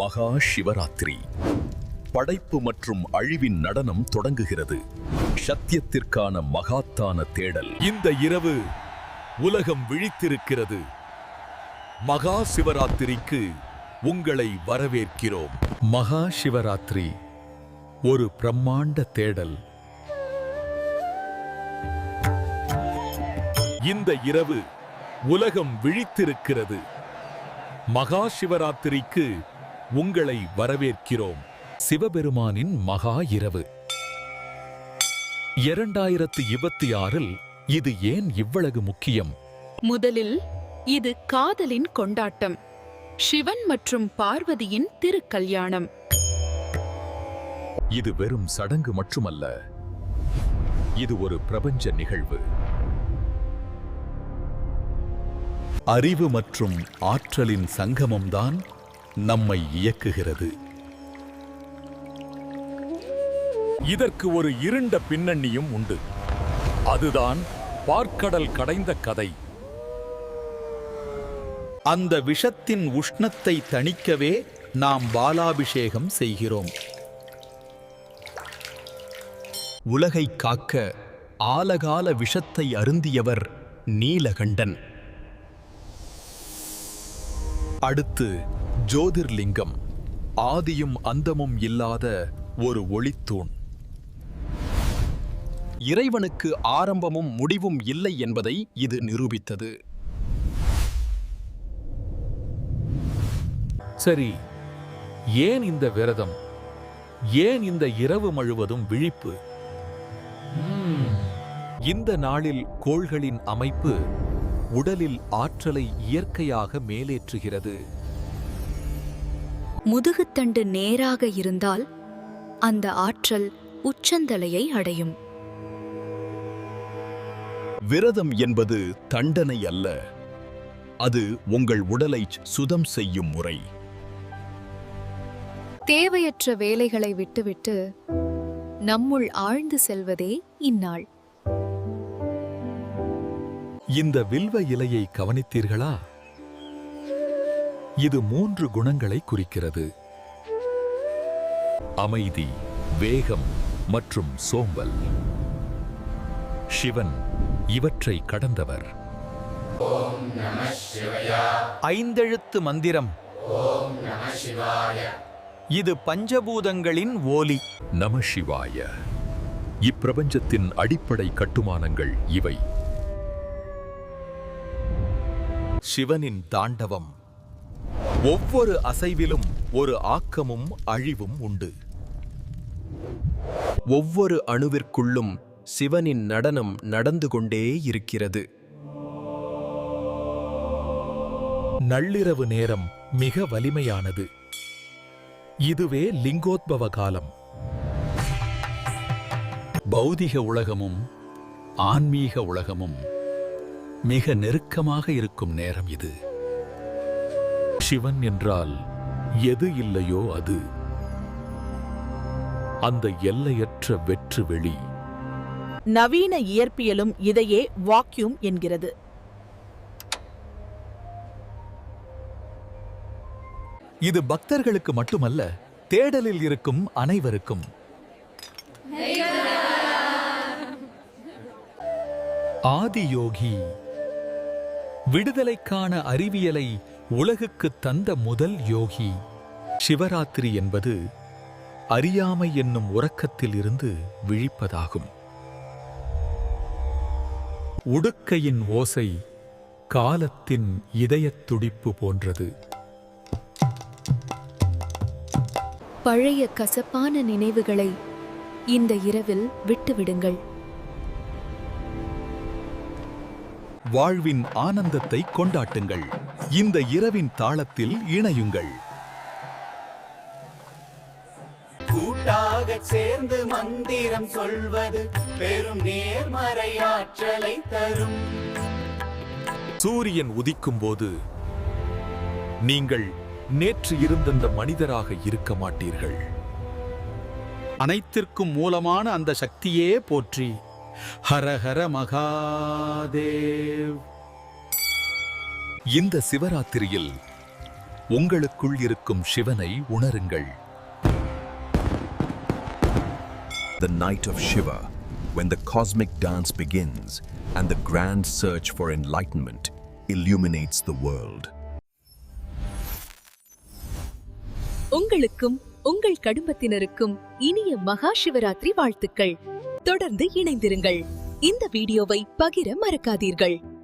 மகா சிவராத்திரி. படைப்பு மற்றும் அழிவின் நடனம் தொடங்குகிறது. சத்தியத்திற்கான மகாத்தான தேடல். இந்த இரவு உலகம் விழித்திருக்கிறது. மகா சிவராத்திரிக்கு உங்களை வரவேற்கிறோம். மகா சிவராத்திரி ஒரு பிரம்மாண்ட தேடல். இந்த இரவு உலகம் விழித்திருக்கிறது. மகா சிவராத்திரிக்கு உங்களை வரவேற்கிறோம். சிவபெருமானின் மகா இரவு. இரண்டாயிரத்து இருபத்தி ஆறில் இது ஏன் இவ்வளவு முக்கியம்? முதலில் இது காதலின் கொண்டாட்டம். சிவன் மற்றும் பார்வதியின் திருக்கல்யாணம். இது வெறும் சடங்கு மட்டுமல்ல. இது ஒரு பிரபஞ்ச நிகழ்வு. அறிவு மற்றும் ஆற்றலின் சங்கமம்தான் நம்மை இயக்குகிறது. இதற்கு ஒரு இருண்ட பின்னணியும் உண்டு. அதுதான் பார்க்கடல் கடைந்த கதை. அந்த விஷத்தின் உஷ்ணத்தை தணிக்கவே நாம் பாலாபிஷேகம் செய்கிறோம். உலகை காக்க ஆலகால விஷத்தை அருந்தியவர் நீலகண்டன். அடுத்து ஜோதிர்லிங்கம் ஆதியும் அந்தமும் இல்லாத ஒரு ஒளித்தூண். இறைவனுக்கு ஆரம்பமும் முடிவும் இல்லை என்பதை இது நிரூபித்தது. சரி ஏன் இந்த விரதம்? ஏன் இந்த இரவு முழுவதும் விழிப்பு? இந்த நாளில் கோள்களின் அமைப்பு உடலில் ஆற்றலை இயற்கையாக மேலேற்றுகிறது. முதுகுத்தண்டு நேராக இருந்தால் அந்த ஆற்றல் உச்சந்தலையை அடையும். விரதம் என்பது தண்டனை அல்ல. அது உங்கள் உடலை சுதம் செய்யும் முறை. தேவையற்ற வேலைகளை விட்டுவிட்டு நம்முள் ஆழ்ந்து செல்வதே இந்நாள். இந்த வில்வ இலையை கவனித்தீர்களா? இது மூன்று குணங்களை குறிக்கிறது. அமைதி வேகம் மற்றும் சோம்பல். சிவன் இவற்றை கடந்தவர். ஐந்தெழுத்து மந்திரம். இது பஞ்சபூதங்களின் ஓலி. நம சிவாய. இப்பிரபஞ்சத்தின் அடிப்படை கட்டுமானங்கள் இவை. சிவனின் தாண்டவம். ஒவ்வொரு அசைவிலும் ஒரு ஆக்கமும் அழிவும் உண்டு. ஒவ்வொரு அணுவிற்குள்ளும் சிவனின் நடனம் நடந்து கொண்டே இருக்கிறது. நள்ளிரவு நேரம் மிக வலிமையானது. இதுவே லிங்கோத்பவ காலம். பௌதிக உலகமும் ஆன்மீக உலகமும் மிக நெருக்கமாக இருக்கும் நேரம் இது. சிவன் என்றால் எது இல்லையோ அது. அந்த எல்லையற்ற வெற்று வெளி. நவீன இயற்பியலும் இதையே வாக்யூம் என்கிறது. இது பக்தர்களுக்கு மட்டுமல்ல தேடலில் இருக்கும் அனைவருக்கும். ஆதியோகி விடுதலைக்கான அறிவியலை உலகுக்கு தந்த முதல் யோகி. சிவராத்திரி என்பது அறியாமை என்னும் உறக்கத்தில் இருந்து விழிப்பதாகும். உடுக்கையின் ஓசை காலத்தின் இதயத் துடிப்பு போன்றது. பழைய கசப்பான நினைவுகளை இந்த இரவில் விட்டுவிடுங்கள். வாழ்வின் ஆனந்தத்தை கொண்டாட்டுங்கள். இந்த இரவின் தாளத்தில் இணையுங்கள். கூட்டாகச் சேர்ந்து மந்திரம் சொல்வது பெரும் நேர்மறையாற்றலை தரும். சூரியன் உதிக்கும் போது நீங்கள் நேற்று இருந்த மனிதராக இருக்க மாட்டீர்கள். அனைத்திற்கும் மூலமான அந்த சக்தியே போற்றி. ஹர ஹர மகாதேவ். இந்த சிவராத்திரியில் உங்களுக்குள் இருக்கும் சிவனை உணருங்கள். The night of Shiva, when the cosmic dance begins and the grand search for enlightenment illuminates the world. உங்களுக்கும் உங்கள் குடும்பத்தினருக்கும் இனிய மகா சிவராத்திரி வாழ்த்துக்கள். தொடர்ந்து இணைந்திருங்கள். இந்த வீடியோவை பகிர மறக்காதீர்கள்.